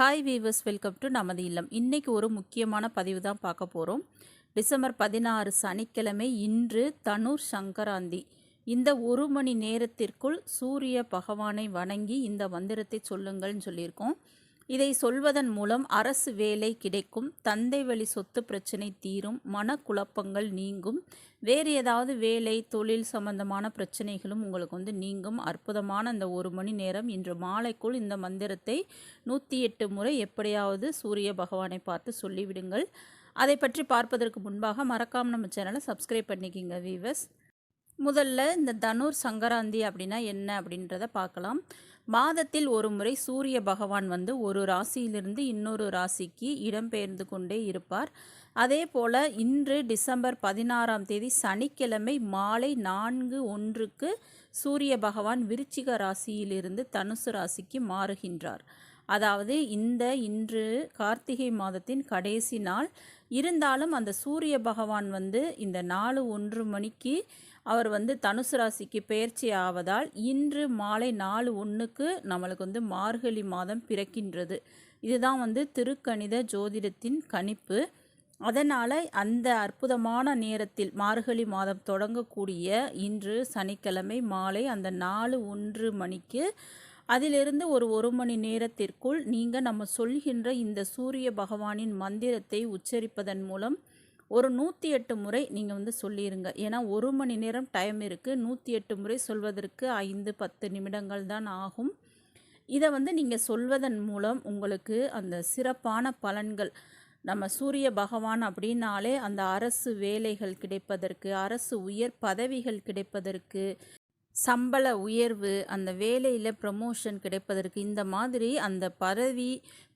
Hi viewers welcome to நமது இல்லம். இன்றைக்கி ஒரு முக்கியமான பதிவு தான் பார்க்க போகிறோம் டிசம்பர் பதினாறு சனிக்கிழமை இன்று தனுர் சங்கராந்தி. இந்த ஒரு மணி நேரத்திற்குள் சூரிய பகவானை வணங்கி இந்த மந்திரத்தை சொல்லுங்கள்னு சொல்லியிருக்கோம். இதை சொல்வதன் மூலம் அரசு வேலை கிடைக்கும் தந்தை வழி சொத்து பிரச்சனை தீரும் மனக்குழப்பங்கள் நீங்கும் வேறு ஏதாவது வேலை தொழில் சம்பந்தமான பிரச்சனைகளும் உங்களுக்கு வந்து நீங்கும். அற்புதமான அந்த ஒரு மணி நேரம். இன்று மாலைக்குள் இந்த மந்திரத்தை நூற்றி எட்டு முறை எப்படியாவது சூரிய பகவானை பார்த்து சொல்லிவிடுங்கள். அதை பற்றி பார்ப்பதற்கு முன்பாக மறக்காம நம்ம சேனலை சப்ஸ்கிரைப் பண்ணிக்கிங்க வீவர்ஸ் முதல்ல இந்த தனுர் சங்கராந்தி அப்படின்னா என்ன அப்படின்றத பார்க்கலாம். மாதத்தில் ஒரு முறை சூரிய பகவான் வந்து ஒரு ராசியிலிருந்து இன்னொரு ராசிக்கு இடம்பெயர்ந்து கொண்டே இருப்பார். அதே போல் இன்று டிசம்பர் பதினாறாம் தேதி சனிக்கிழமை மாலை நான்கு ஒன்றுக்கு சூரிய பகவான் விருச்சிக ராசியிலிருந்து தனுசு ராசிக்கு மாறுகின்றார். அதாவது இந்த இன்று கார்த்திகை மாதத்தின் கடைசி நாள். இருந்தாலும் அந்த சூரிய பகவான் வந்து இந்த நாலு ஒன்று மணிக்கு அவர் வந்து தனுசு ராசிக்கு பயிற்சி ஆவதால் இன்று மாலை நாலு ஒன்றுக்கு நம்மளுக்கு வந்து மார்கழி மாதம் பிறக்கின்றது. இதுதான் வந்து திருக்கணித ஜோதிடத்தின் கணிப்பு. அதனால் அந்த அற்புதமான நேரத்தில் மார்கழி மாதம் தொடங்கக்கூடிய இன்று சனிக்கிழமை மாலை அந்த நாலு ஒன்று மணிக்கு அதிலிருந்து ஒரு ஒரு மணி நேரத்திற்குள் நீங்கள் நம்ம சொல்கின்ற இந்த சூரிய பகவானின் மந்திரத்தை உச்சரிப்பதன் மூலம் ஒரு நூற்றி எட்டு முறை நீங்கள் வந்து சொல்லிடுங்க ஏன்னா ஒரு மணி நேரம் டைம் இருக்குது நூற்றி எட்டு முறை சொல்வதற்கு ஐந்து பத்து நிமிடங்கள் தான் ஆகும். இதை வந்து நீங்கள் சொல்வதன் மூலம் உங்களுக்கு அந்த சிறப்பான பலன்கள் நம்ம சூரிய பகவான் அப்படின்னாலே அந்த அரசு வேலைகள் கிடைப்பதற்கு அரசு உயர் பதவிகள் கிடைப்பதற்கு சம்பள உயர்வு அந்த வேலையில் ப்ரமோஷன் கிடைப்பதற்கு இந்த மாதிரி அந்த பதவி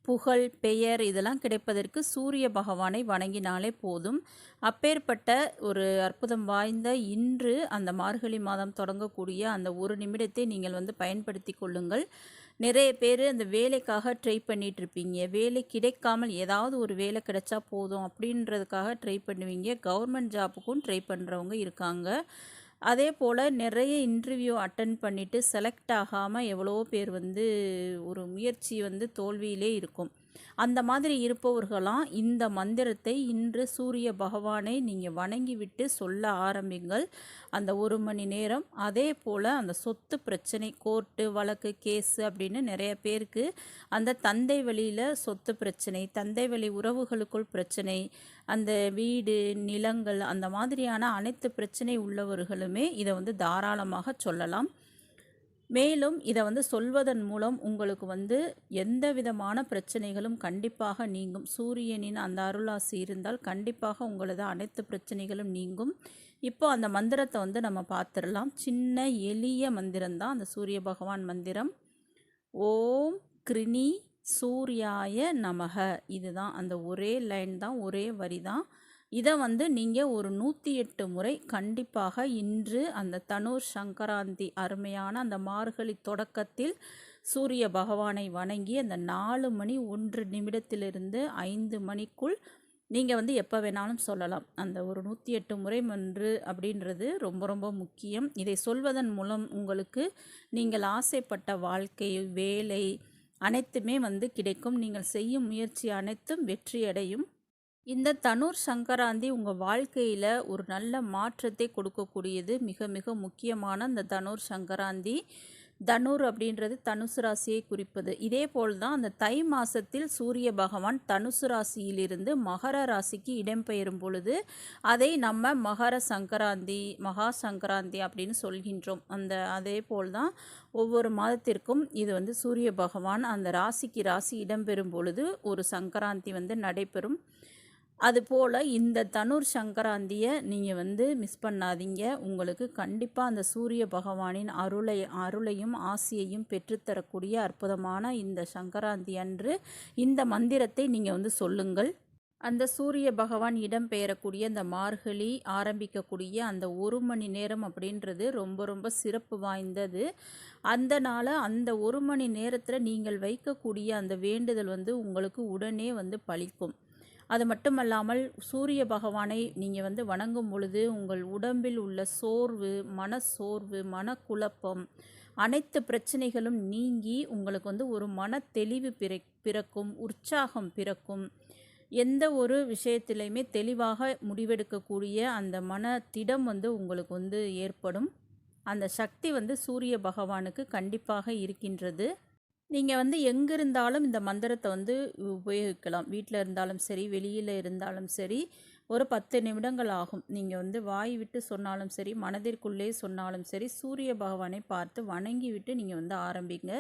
புகழ் பெயர் இதெல்லாம் கிடைப்பதற்கு சூரிய பகவானை வணங்கினாலே போதும். அப்பேற்பட்ட ஒரு அற்புதம் வாய்ந்த இன்று அந்த மார்கழி மாதம் தொடங்கக்கூடிய அந்த ஒரு நிமிடத்தை நீங்கள் வந்து பயன்படுத்தி கொள்ளுங்கள். நிறைய பேர் அந்த வேலைக்காக ட்ரை பண்ணிகிட்ருப்பீங்க இருப்பீங்க. வேலை கிடைக்காமல் ஏதாவது ஒரு வேலை கிடைச்சா போதும் அப்படின்றதுக்காக ட்ரை பண்ணுவீங்க. கவர்மெண்ட் ஜாப்புக்கும் ட்ரை பண்ணுறவங்க இருக்காங்க. அதே போல் நிறைய இன்டர்வியூ அட்டன் பண்ணிவிட்டு செலக்ட் ஆகாமல் எவ்வளோ பேர் வந்து ஒரு முயற்சி வந்து தோல்வியிலே இருக்கும். அந்த மாதிரி இருப்பவர்களாம் இந்த மந்திரத்தை இன்று சூரிய பகவானை நீங்கள் வணங்கிவிட்டு சொல்ல ஆரம்பிங்கள். அந்த ஒரு மணி நேரம் அதே போல் அந்த சொத்து பிரச்சனை கோர்ட்டு வழக்கு கேஸு அப்படின்னு நிறைய பேருக்கு அந்த தந்தை வழியில் சொத்து பிரச்சனை தந்தை வழி உறவுகளுக்குள் பிரச்சனை அந்த வீடு நிலங்கள் அந்த மாதிரியான அனைத்து பிரச்சனை உள்ளவர்களுமே இதை வந்து தாராளமாக சொல்லலாம். மேலும் இதை வந்து சொல்வதன் மூலம் உங்களுக்கு வந்து எந்த விதமான பிரச்சனைகளும் கண்டிப்பாக நீங்கும். சூரியனின் அந்த அருளாசி இருந்தால் கண்டிப்பாக உங்களது அனைத்து பிரச்சனைகளும் நீங்கும். இப்போ அந்த மந்திரத்தை வந்து நம்ம பார்த்துடலாம். சின்ன எளிய மந்திரம்தான் அந்த சூரிய பகவான் மந்திரம். ஓம் கிருணி சூர்யாய நமக. இதுதான் அந்த ஒரே லைன் தான் ஒரே வரி தான். இதை வந்து நீங்கள் ஒரு நூற்றி எட்டு முறை கண்டிப்பாக இன்று அந்த தனுர் சங்கராந்தி அருமையான அந்த மார்கழி தொடக்கத்தில் சூரிய பகவானை வணங்கி அந்த நாலு மணி ஒன்று நிமிடத்திலிருந்து ஐந்து மணிக்குள் நீங்கள் வந்து எப்போ வேணாலும் சொல்லலாம். அந்த ஒரு நூற்றி எட்டு முறை மன்று அப்படின்றது ரொம்ப ரொம்ப முக்கியம். இதை சொல்வதன் மூலம் உங்களுக்கு நீங்கள் ஆசைப்பட்ட வாழ்க்கை வேலை அனைத்துமே வந்து கிடைக்கும். நீங்கள் செய்யும் முயற்சி அனைத்தும் வெற்றியடையும். இந்த தனுர் சங்கராந்தி உங்கள் வாழ்க்கையில் ஒரு நல்ல மாற்றத்தை கொடுக்கக்கூடியது மிக மிக முக்கியமான இந்த தனுர் சங்கராந்தி. தனுர் அப்படின்றது தனுசு ராசியை குறிப்பது. இதே போல் தான் அந்த தை மாதத்தில் சூரிய பகவான் தனுசு ராசியிலிருந்து மகர ராசிக்கு இடம்பெயரும் பொழுது அதை நம்ம மகர சங்கராந்தி மகா சங்கராந்தி அப்படின்னு சொல்கின்றோம். அந்த அதே போல் தான் ஒவ்வொரு மாதத்திற்கும் இது வந்து சூரிய பகவான் அந்த ராசிக்கு ராசி இடம்பெறும் பொழுது ஒரு சங்கராந்தி வந்து நடைபெறும். அதுபோல் இந்த தனுர் சங்கராந்தியை நீங்கள் வந்து மிஸ் பண்ணாதீங்க. உங்களுக்கு கண்டிப்பாக அந்த சூரிய பகவானின் அருளை அருளையும் ஆசியையும் பெற்றுத்தரக்கூடிய அற்புதமான இந்த சங்கராந்தி அன்று இந்த மந்திரத்தை நீங்கள் வந்து சொல்லுங்கள். அந்த சூரிய பகவான் இடம் பெயரக்கூடிய அந்த மார்கழி ஆரம்பிக்கக்கூடிய அந்த ஒரு மணி நேரம் அப்படின்றது ரொம்ப ரொம்ப சிறப்பு வாய்ந்தது. அந்த நாளை அந்த ஒரு மணி நேரத்தில் நீங்கள் வைக்கக்கூடிய அந்த வேண்டுதல் வந்து உங்களுக்கு உடனே வந்து பழிக்கும் அது மட்டுமல்லாமல் சூரிய பகவானை நீங்கள் வந்து வணங்கும் பொழுது உங்கள் உடம்பில் உள்ள சோர்வு மன சோர்வு மனக்குழப்பம் அனைத்து பிரச்சனைகளும் நீங்கி உங்களுக்கு வந்து ஒரு மன தெளிவு பிற பிறக்கும் உற்சாகம் பிறக்கும். எந்த ஒரு விஷயத்திலையுமே தெளிவாக முடிவெடுக்கக்கூடிய அந்த மன திடம் வந்து உங்களுக்கு வந்து ஏற்படும். அந்த சக்தி வந்து சூரிய பகவானுக்கு கண்டிப்பாக இருக்கின்றது. நீங்கள் வந்து எங்கே இருந்தாலும் இந்த மந்திரத்தை வந்து உபயோகிக்கலாம். வீட்டில் இருந்தாலும் சரி வெளியில் இருந்தாலும் சரி ஒரு பத்து நிமிடங்கள் ஆகும். நீங்கள் வந்து வாய் விட்டு சொன்னாலும் சரி மனதிற்குள்ளே சொன்னாலும் சரி சூரிய பகவானை பார்த்து வணங்கி விட்டு நீங்கள் வந்து ஆரம்பிங்க.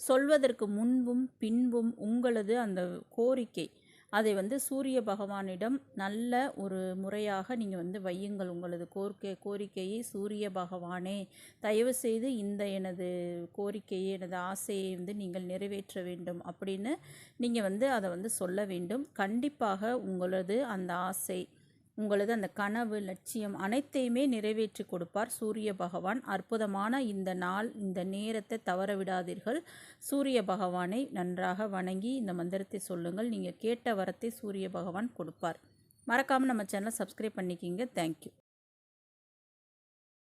சொல்வதற்கு முன்பும் பின்பும் உங்களது அந்த கோரிக்கை அதை வந்து சூரிய பகவானிடம் நல்ல ஒரு முறையாக நீங்கள் வந்து வையுங்கள். உங்களது கோரிக்கை கோரிக்கையை சூரிய பகவானே தயவு செய்து இந்த எனது கோரிக்கையை எனது ஆசையை வந்து நீங்கள் நிறைவேற்ற வேண்டும் அப்படின்னு நீங்கள் வந்து அதை வந்து சொல்ல வேண்டும். கண்டிப்பாக உங்களது அந்த ஆசை உங்களது அந்த கனவு லட்சியம் அனைத்தையுமே நிறைவேற்றி கொடுப்பார். சூரிய பகவான் அற்புதமான இந்த நாள் இந்த நேரத்தை தவற விடாதீர்கள். சூரிய பகவானை நன்றாக வணங்கி இந்த மந்திரத்தை சொல்லுங்கள். நீங்கள் கேட்ட வரத்தை சூரிய பகவான் கொடுப்பார். மறக்காமல் நம்ம சேனலை சப்ஸ்கிரைப் பண்ணிக்கிங்க. தேங்க்யூ